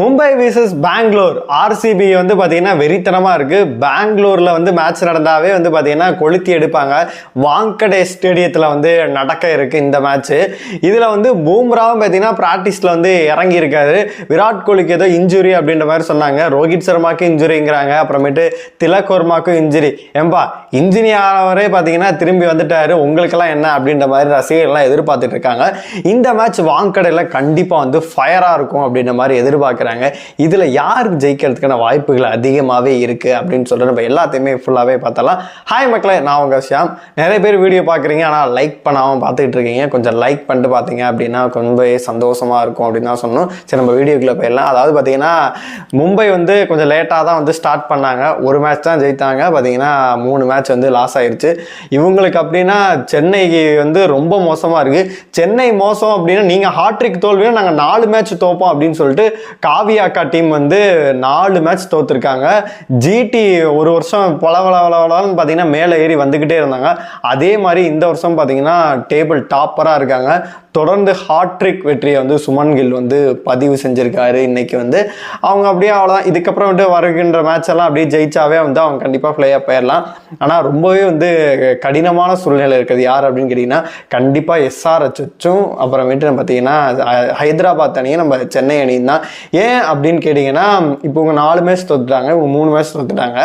Mumbai versus Bangalore. RCB வந்து பார்த்தீங்கன்னா வெறித்தனமாக இருக்குது பெங்களூரில் வந்து மேட்ச் நடந்தாவே வந்து பார்த்தீங்கன்னா கொளுத்தி எடுப்பாங்க. வாங்கடே ஸ்டேடியத்தில் வந்து நடக்க இருக்குது இந்த மேட்ச்சு இதில் வந்து பூம்ராவும் பார்த்தீங்கன்னா ப்ராக்டிஸில் வந்து இறங்கியிருக்காரு விராட் கோலிக்கு ஏதோ இன்ஜுரி அப்படின்ற மாதிரி சொன்னாங்க. ரோஹித் சர்மாக்கும் இன்ஜுரிங்கிறாங்க அப்புறமேட்டு திலக் வர்மாக்கும் இன்ஜுரி ஏம்பா இன்ஜுரி ஆனவரே பார்த்தீங்கன்னா திரும்பி வந்துட்டாரு. உங்களுக்கெல்லாம் என்ன அப்படின்ற மாதிரி ரசிகர்கள்லாம் எதிர்பார்த்துட்டு இருக்காங்க. இந்த மேட்ச் வாங்கடையில் கண்டிப்பாக வந்து ஃபயராக இருக்கும் அப்படின்ற மாதிரி எதிர்பார்க்குறாங்க இதில் யார் ஜெயிக்கிறதுக்கான வாய்ப்புகள் அதிகமாகவே இருக்குது அப்படின்னு சொல்லிட்டு நம்ம எல்லாத்தையுமே ஃபுல்லாகவே பார்த்தலாம் ஹாய் மக்களே நான் உங்கள் ஷியாம். நிறைய பேர் வீடியோ பார்க்குறீங்க ஆனால் லைக் பண்ணாமல் பார்த்துட்டு இருக்கீங்க. கொஞ்சம் லைக் பண்ணிட்டு பார்த்தீங்க அப்படின்னா ரொம்ப சந்தோஷமாக இருக்கும் அப்படின்னு தான் சொன்னோம் சரி நம்ம வீடியோக்குள்ளே போயிடலாம். அதாவது பார்த்தீங்கன்னா மும்பை வந்து கொஞ்சம் லேட்டாக தான் வந்து ஸ்டார்ட் பண்ணாங்க. ஒரு மேட்ச் தான் ஜெயித்தாங்க. பார்த்தீங்கன்னா மூணு மேட்ச் வந்து லாஸ் ஆயிடுச்சு இவங்களுக்கு அப்படின்னா சென்னைக்கு வந்து ரொம்ப மோசமாக இருக்குது சென்னை மோசம் அப்படின்னா நீங்கள் ஹாட்ரிக் தோல்வியும் நாங்கள் நாலு மேட்ச் தோப்போம் அப்படின்னு சொல்லிட்டு ஆவியாக்கா அக்கா டீம் வந்து நாலு மேட்ச் தோத்துருக்காங்க. ஜிடி ஒரு வருஷம் பல பல பார்த்தீங்கன்னா மேலே ஏறி வந்துக்கிட்டே இருந்தாங்க. அதே மாதிரி இந்த வருஷம் பார்த்தீங்கன்னா டேபிள் டாப்பராக இருக்காங்க. தொடர்ந்து ஹாட்ரிக் வெற்றியை வந்து சுமன் கில் வந்து பதிவு செஞ்சுருக்காரு. இன்னைக்கு வந்து அவங்க அப்படியே அவ்வளோதான் இதுக்கப்புறம் வந்து வருகின்ற மேட்ச் எல்லாம் அப்படியே ஜெயிச்சாவே வந்து அவங்க கண்டிப்பாக ஃப்ளேயாக போயிடலாம் ஆனால் ரொம்பவே வந்து கடினமான சூழ்நிலை இருக்குது. யார் அப்படின்னு கேட்டிங்கன்னா கண்டிப்பாக எஸ்ஆர்ஹெச்சும் அப்புறமேட்டு நம்ம பார்த்தீங்கன்னா ஹைதராபாத் அணியும் நம்ம சென்னை அணியும் தான். ஏன் அப்படின்னு கேட்டிங்கன்னா இப்போ இவங்க நாலு மேட்ச் தோத்துட்டாங்க. இவங்க மூணு மேட்ச் தோத்துட்டாங்க.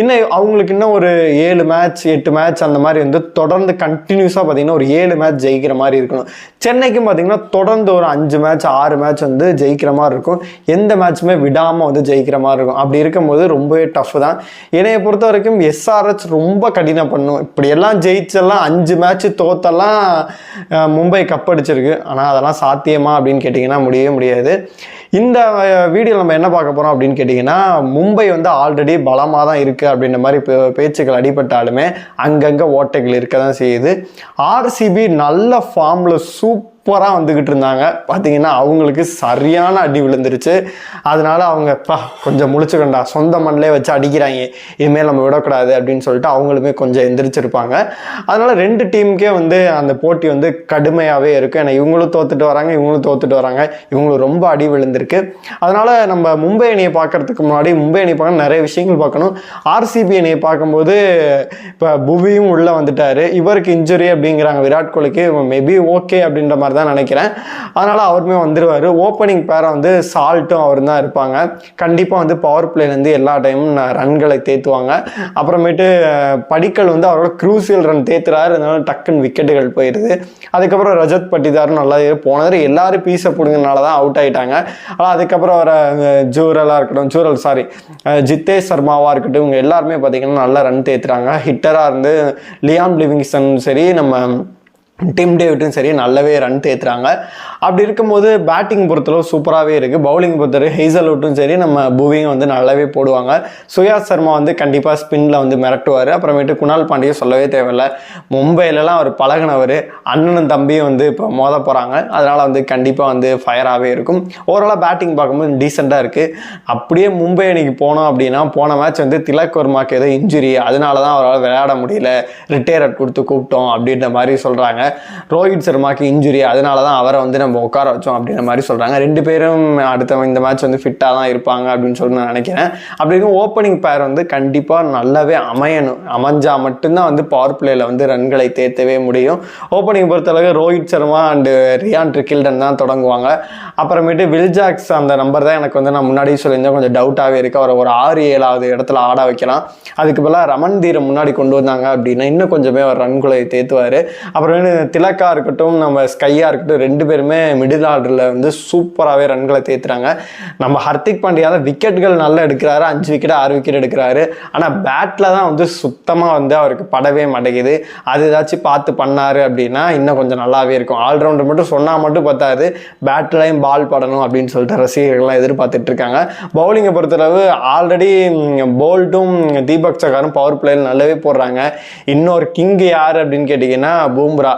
இன்னும் அவங்களுக்கு இன்னும் ஒரு ஏழு மேட்ச் எட்டு மேட்ச் அந்த மாதிரி வந்து தொடர்ந்து கண்டினியூஸாக பார்த்தீங்கன்னா ஒரு ஏழு மேட்ச் ஜெயிக்கிற மாதிரி இருக்கணும். சென்னைக்கும் பார்த்தீங்கன்னா தொடர்ந்து ஒரு அஞ்சு மேட்ச் ஆறு மேட்ச் வந்து ஜெயிக்கிற மாதிரி இருக்கும். எந்த மேட்ச்சுமே விடாமல் வந்து ஜெயிக்கிற மாதிரி இருக்கும். அப்படி இருக்கும்போது ரொம்பவே டஃப் தான். என்னைய பொறுத்த வரைக்கும் எஸ்ஆர்எச் ரொம்ப கடினம் பண்ணும். இப்படி எல்லாம் ஜெயிச்செல்லாம் அஞ்சு மேட்ச் தோத்தெல்லாம் மும்பை கப் அடிச்சிருக்கு. ஆனால் அதெல்லாம் சாத்தியமா அப்படின்னு கேட்டிங்கன்னா முடியவே முடியாது. இந்த வீடியோ நம்ம என்ன பார்க்க போகிறோம் அப்படின்னு கேட்டிங்கன்னா மும்பை வந்து ஆல்ரெடி பலமாக தான் இருக்குது அப்படின்ற மாதிரி பே- பேச்சுக்கள் அடிபட்டாலுமே அங்கங்கே ஓட்டைகள் இருக்க தான் செய்யுது ஆர்சிபி நல்ல ஃபார்மில் சூப்பராக வந்துக்கிட்டு இருந்தாங்க. பார்த்தீங்கன்னா அவங்களுக்கு சரியான அடி விழுந்துருச்சு. அதனால் அவங்க "பா, கொஞ்சம் முழிச்சுக்கண்டா. சொந்த மண்ணிலே வச்சு அடிக்கிறாங்க. இனிமேல் நம்ம விடக்கூடாது. அப்படின்னு சொல்லிட்டு அவங்களுமே கொஞ்சம் எந்திரிச்சிருப்பாங்க. அதனால் ரெண்டு டீமுக்கே வந்து அந்த போட்டி வந்து கடுமையாகவே இருக்கும் ஏன்னா இவங்களும் தோத்துட்டு வராங்க இவங்களும் தோத்துட்டு வராங்க. இவங்களும் ரொம்ப அடி விழுந்திருக்கு. அதனால் நம்ம மும்பை அணியை பார்க்கறதுக்கு முன்னாடி மும்பை அணியை பார்க்க நிறைய விஷயங்கள் பார்க்கணும். ஆர்சிபி அணியை பார்க்கும்போது இப்போ புவியும் உள்ளே வந்துட்டார். இவருக்கு இன்ஜுரி அப்படிங்கிறாங்க. விராட் கோலிக்கு மேபி ஓகே அப்படின்ற மாதிரி தான் நினைக்கிறேன். அதனால் அவருமே வந்துடுவார் ஓப்பனிங் பேரை வந்து சால்ட்டும் அவர் தான் இருப்பாங்க. கண்டிப்பாக வந்து பவர் பிளேலேருந்து எல்லா டைமும் ரன்களை தேத்துவாங்க. அப்புறமேட்டு படிக்கல் வந்து அவரோட க்ரூசியல் ரன் தேத்துறாரு. அதனால டக்குன்னு விக்கெட்டுகள் போயிடுது அதுக்கப்புறம் ரஜத் பட்டிதாரும் நல்லா போனது. எல்லாரும் பீஸை பிடுங்கனால தான் அவுட் ஆகிட்டாங்க ஆனால் அதுக்கப்புறம் வர ஜூரலாக இருக்கட்டும் ஜூரல் சாரி ஜித்தேஷ் சர்மாவாக இருக்கட்டும் இவங்க எல்லாருமே பார்த்தீங்கன்னா நல்லா ரன் தேத்துறாங்க. ஹிட்டராக இருந்து லியான் லிவிங்ஸ்டன் சரி நம்ம டிம் டேவிட்டும் சரி நல்லாவே ரன் தேத்துறாங்க. அப்படி இருக்கும்போது பேட்டிங் பொறுத்தளவு சூப்பராகவே இருக்குது பவுலிங் பொறுத்தவரை ஹெய்சல்வுட்டும் சரி நம்ம புவியும் வந்து நல்லாவே போடுவாங்க. சுயாத் சர்மா வந்து கண்டிப்பாக ஸ்பின்னில் வந்து மிரட்டுவார். அப்புறமேட்டு குணால் பாண்டியை சொல்லவே தேவையில்ல. மும்பையிலலாம் அவர் பழகினவர். அண்ணனும் தம்பியும் வந்து இப்போ மோத போகிறாங்க அதனால் வந்து கண்டிப்பாக வந்து ஃபயராகவே இருக்கும். ஓவராலாக பேட்டிங் பார்க்கும்போது டீசெண்டாக இருக்குது அப்படியே மும்பை அன்னைக்கு போனோம் அப்படின்னா போன மேட்ச் வந்து திலக் வர்மாக்கு ஏதோ இன்ஜுரி அதனால தான் அவரால் விளையாட முடியல. ரிட்டையர்ட் கொடுத்து கூப்பிட்டோம் அப்படின்ற மாதிரி சொல்கிறாங்க ரோஹித் சர்மாக்கு இன்ஜுரி அதனால தான் அவரை வந்து நம்ம உட்கார வச்சோம் அப்படின்ற மாதிரி சொல்கிறாங்க ரெண்டு பேரும் அடுத்த இந்த மேட்ச் வந்து ஃபிட்டாக தான் இருப்பாங்க அப்படின்னு சொல்லி நான் நினைக்கிறேன். அப்படி இருக்கும் ஓப்பனிங் பேர் வந்து கண்டிப்பாக நல்லாவே அமையணும். அமைஞ்சால் மட்டும்தான் வந்து பவர் பிளேயில் வந்து ரன்களை தேர்த்தவே முடியும். ஓப்பனிங் பொறுத்தளவு Rohit Sharma and Ryan Rickelton தான் தொடங்குவாங்க. அப்புறமேட்டு வில்ஜாக்ஸ் அந்த நம்பர் தான் எனக்கு வந்து நான் முன்னாடியே சொல்லியிருந்தேன். கொஞ்சம் டவுட்டாகவே இருக்குது அவரை ஒரு ஆறு ஏழாவது இடத்துல ஆட வைக்கலாம். அதுக்கு பதிலாக ரமன் தீரை முன்னாடி கொண்டு வந்தாங்க அப்படின்னா இன்னும் கொஞ்சமே அவர் ரன்களை தேத்துவார். அப்புறம் திலக்கா இருக்கட்டும் நம்ம ஸ்கையாக இருக்கட்டும் ரெண்டு பேருமே மிடில் ஆர்டரில் வந்து சூப்பராகவே ரன்களை தேத்துறாங்க. நம்ம ஹர்திக் பாண்டியாவில் விக்கெட்டுகள் நல்லா எடுக்கிறாரு அஞ்சு விக்கெட் ஆறு விக்கெட் எடுக்கிறாரு. ஆனால் பேட்டில் தான் வந்து சுத்தமாக வந்து அவருக்கு படவே மாட்டேங்குது. அது ஏதாச்சும் பார்த்து பண்ணார் அப்படின்னா இன்னும் கொஞ்சம் நல்லாவே இருக்கும். ஆல்ரவுண்டர் மட்டும் சொன்னால் மட்டும் பத்தாது. பேட்லையும் பால் படணும் அப்படின்னு சொல்லிட்டு ரசிகர்கள்லாம் எதிர்பார்த்துட்டு இருக்காங்க. பவுலிங்கை பொறுத்தளவு ஆல்ரெடி போல்ட்டும் தீபக் சகாரும் பவர் பிளேயில் நல்லாவே போடுறாங்க. இன்னொரு கிங் யார் அப்படின்னு கேட்டிங்கன்னா பூம்ரா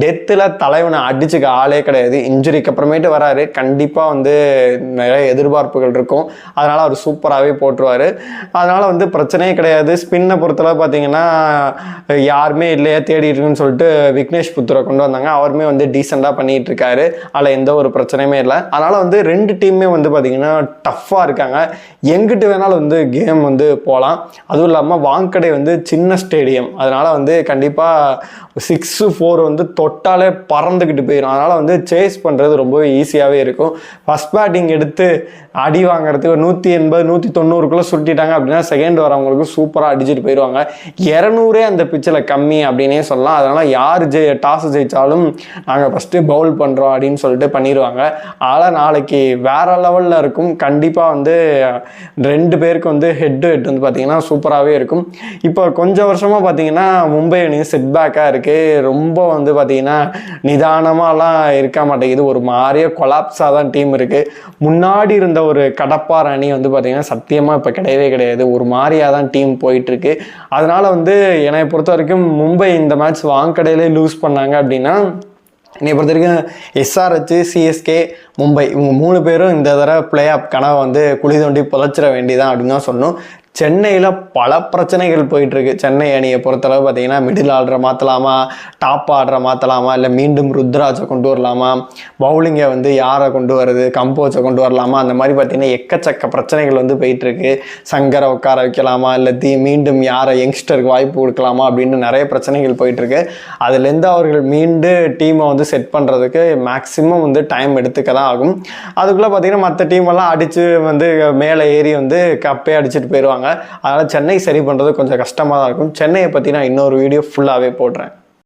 டெத்தில் தலைவனை அடிச்சுக்க ஆளே கிடையாது. இன்ஜுரிக்கு அப்புறமேட்டு வராரு. கண்டிப்பாக வந்து நிறைய எதிர்பார்ப்புகள் இருக்கும். அதனால் அவர் சூப்பராகவே போட்டுருவார். அதனால் வந்து பிரச்சனையே கிடையாது. ஸ்பின்னை பொறுத்தளவு பார்த்தீங்கன்னா யாருமே இல்லையா தேடி இருக்குன்னு சொல்லிட்டு விக்னேஷ் புத்தரை கொண்டு வந்தாங்க. அவருமே வந்து டீசெண்டாக பண்ணிகிட்டு இருக்காரு அதில் எந்த ஒரு பிரச்சனையுமே இல்லை. அதனால் வந்து ரெண்டு டீமுமே வந்து பார்த்தீங்கன்னா டஃப்பாக இருக்காங்க. எங்கிட்டு வேணாலும் வந்து கேம் வந்து போகலாம் அதுவும் இல்லாமல் வாங்கடை வந்து சின்ன ஸ்டேடியம் அதனால் வந்து கண்டிப்பாக சிக்ஸு ஃபோர் வந்து தொட்டாலே பறந்துக்கிட்டு போயிடும் அதனால் வந்து சேஸ் பண்ணுறது ரொம்பவே ஈஸியாகவே இருக்கும். ஃபஸ்ட் பேட்டிங் எடுத்து அடி வாங்குறதுக்கு நூற்றி எண்பது நூற்றி தொண்ணூறுக்குள்ளே சுட்டிட்டாங்க அப்படின்னா செகண்ட் வரவங்களுக்கு சூப்பராக அடிச்சுட்டு போயிடுவாங்க இரநூறே அந்த பிச்சில் கம்மி அப்படின்னே சொல்லலாம். அதனால் யார் ஜெய் டாஸ் ஜெயித்தாலும் நாங்கள் ஃபஸ்ட்டு பவுல் பண்ணுறோம் அப்படின்னு சொல்லிட்டு பண்ணிடுவாங்க ஆனால் நாளைக்கு வேறு லெவலில் இருக்கும். கண்டிப்பாக வந்து ரெண்டு பேருக்கு வந்து ஹெட் டு ஹெட் வந்து பார்த்திங்கன்னா சூப்பராகவே இருக்கும். இப்போ கொஞ்சம் வருஷமாக பார்த்தீங்கன்னா மும்பை அணி செட் பேக்காக இருக்குது ரொம்ப வந்து பார்த்திங்கன்னா நிதானமாலாம் இருக்க மாட்டேங்குது. ஒரு மாதிரியே கொலாப்ஸாக தான் டீம் இருக்குது முன்னாடி இருந்த ஒரு கடப்பார் அணி வந்து பார்த்திங்கன்னா சத்தியமாக இப்போ கிடையவே கிடையாது. ஒரு மாதிரியாக தான் டீம் போயிட்டுருக்கு. அதனால் வந்து என்னை பொறுத்த வரைக்கும் மும்பை இந்த மேட்ச் வாங்கடையிலே லூஸ் பண்ணாங்க அப்படின்னா என்னை பொறுத்த வரைக்கும் எஸ்ஆர்ஹெச் சிஎஸ்கே மும்பை இவங்க மூணு பேரும் இந்த தடவை பிளே ஆஃப் கனவை வந்து குழி தோண்டி புதைச்சிட வேண்டியதான் அப்படின்னு தான் சொல்லணும். சென்னையில் பல பிரச்சனைகள் போயிட்டுருக்கு. சென்னை அணியை பொறுத்தளவு பார்த்தீங்கன்னா மிடில் ஆர்டரை மாற்றலாமா டாப் ஆர்டரை மாற்றலாமா இல்லை மீண்டும் ருத்ராஜை கொண்டு வரலாமா? பவுலிங்கை வந்து யாரை கொண்டு வருது கம்போஸை கொண்டு வரலாமா? அந்த மாதிரி பார்த்தீங்கன்னா எக்கச்சக்க பிரச்சனைகள் வந்து போயிட்டுருக்கு. சங்கரை உட்கார வைக்கலாமா? இல்லை தீ மீண்டும் யாரை யங்ஸ்டருக்கு வாய்ப்பு கொடுக்கலாமா? அப்படின்னு நிறைய பிரச்சனைகள் போயிட்டுருக்கு. அதுலேருந்து அவர்கள் மீண்டு டீமை வந்து செட் பண்ணுறதுக்கு மேக்ஸிமம் வந்து டைம் எடுத்துக்க தான் ஆகும். அதுக்குள்ளே பார்த்தீங்கன்னா மற்ற டீம் எல்லாம் அடித்து வந்து மேலே ஏறி வந்து கப்பே அடிச்சுட்டு போயிடுவாங்க அதனால் சென்னை சரி பண்ணுறது கொஞ்சம் கஷ்டமாக தான் இருக்கும். சென்னையை பற்றி நான் இன்னொரு வீடியோ ஃபுல்லாகவே போடுறேன்.